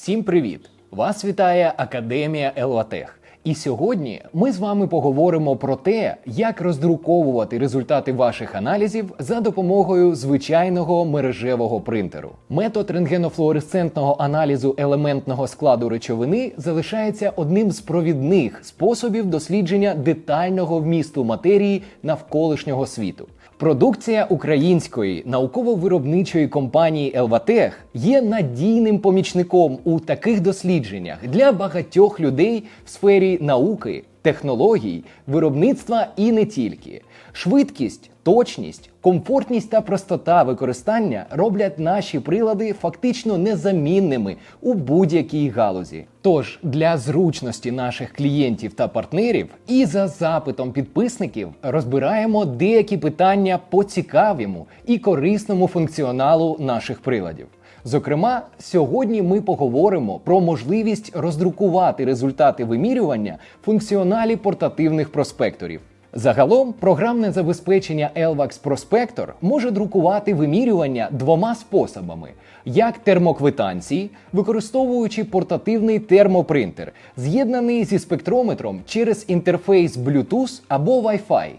Всім привіт! Вас вітає Академія Елватех. І сьогодні ми з вами поговоримо про те, як роздруковувати результати ваших аналізів за допомогою звичайного мережевого принтеру. Метод рентгенофлуоресцентного аналізу елементного складу речовини залишається одним з провідних способів дослідження детального вмісту матерії навколишнього світу. Продукція української науково-виробничої компанії Елватех є надійним помічником у таких дослідженнях для багатьох людей в сфері науки, технологій, виробництва і не тільки. Швидкість, точність, комфортність та простота використання роблять наші прилади фактично незамінними у будь-якій галузі. Тож для зручності наших клієнтів та партнерів і за запитом підписників розбираємо деякі питання по цікавому і корисному функціоналу наших приладів. Зокрема, сьогодні ми поговоримо про можливість роздрукувати результати вимірювання функціоналі портативних проспекторів. Загалом програмне забезпечення Elvax Prospector може друкувати вимірювання двома способами: як термоквитанції, використовуючи портативний термопринтер, з'єднаний зі спектрометром через інтерфейс Bluetooth або Wi-Fi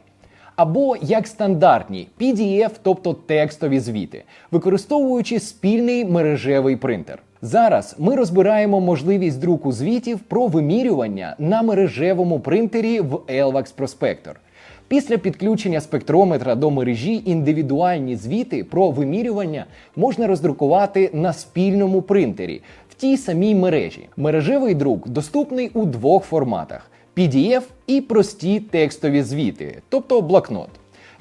або як стандартні PDF, тобто текстові звіти, використовуючи спільний мережевий принтер. Зараз ми розбираємо можливість друку звітів про вимірювання на мережевому принтері в Elvax Prospector. Після підключення спектрометра до мережі індивідуальні звіти про вимірювання можна роздрукувати на спільному принтері в тій самій мережі. Мережевий друк доступний у двох форматах. PDF і прості текстові звіти, тобто блокнот.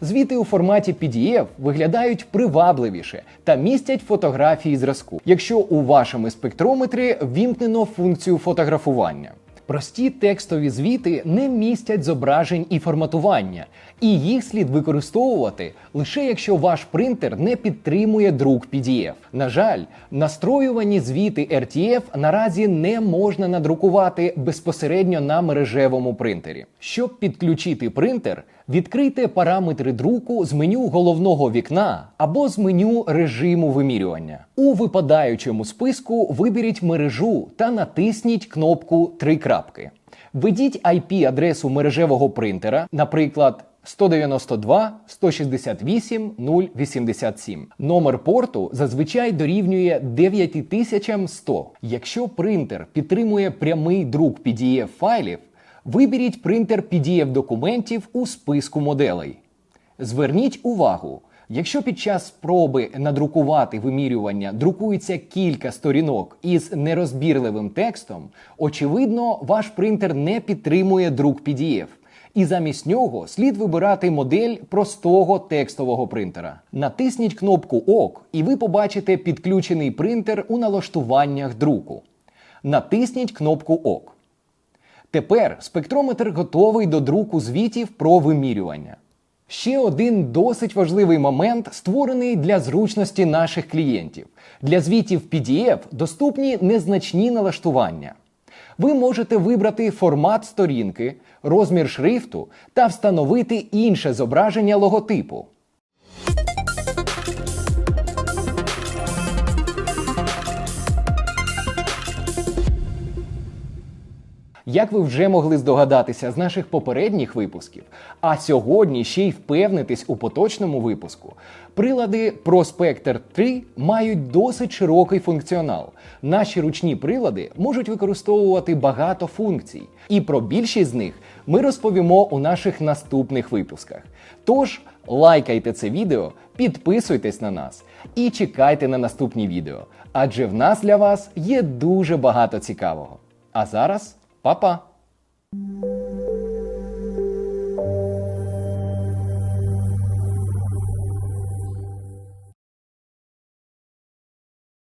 Звіти у форматі PDF виглядають привабливіше та містять фотографії зразку, якщо у вашому спектрометрі вімкнено функцію фотографування. Прості текстові звіти не містять зображень і форматування, і їх слід використовувати лише якщо ваш принтер не підтримує друк PDF. На жаль, настроювані звіти RTF наразі не можна надрукувати безпосередньо на мережевому принтері. Щоб підключити принтер, відкрийте параметри друку з меню головного вікна або з меню режиму вимірювання. У випадаючому списку виберіть мережу та натисніть кнопку Три крапки. Введіть IP-адресу мережевого принтера, наприклад. 192 168 087. Номер порту зазвичай дорівнює 9100. Якщо принтер підтримує прямий друк PDF файлів, виберіть принтер PDF документів у списку моделей. Зверніть увагу, якщо під час спроби надрукувати вимірювання друкується кілька сторінок із нерозбірливим текстом, очевидно, ваш принтер не підтримує друк PDF і замість нього слід вибирати модель простого текстового принтера. Натисніть кнопку ОК, і ви побачите підключений принтер у налаштуваннях друку. Натисніть кнопку ОК. Тепер спектрометр готовий до друку звітів про вимірювання. Ще один досить важливий момент створений для зручності наших клієнтів. Для звітів PDF доступні незначні налаштування ви можете вибрати формат сторінки, розмір шрифту та встановити інше зображення логотипу. Як ви вже могли здогадатися з наших попередніх випусків, а сьогодні ще й впевнитись у поточному випуску, прилади Prospector 3 мають досить широкий функціонал. Наші ручні прилади можуть використовувати багато функцій, і про більшість з них ми розповімо у наших наступних випусках. Тож лайкайте це відео, підписуйтесь на нас і чекайте на наступні відео, адже в нас для вас є дуже багато цікавого. А зараз. Па-па!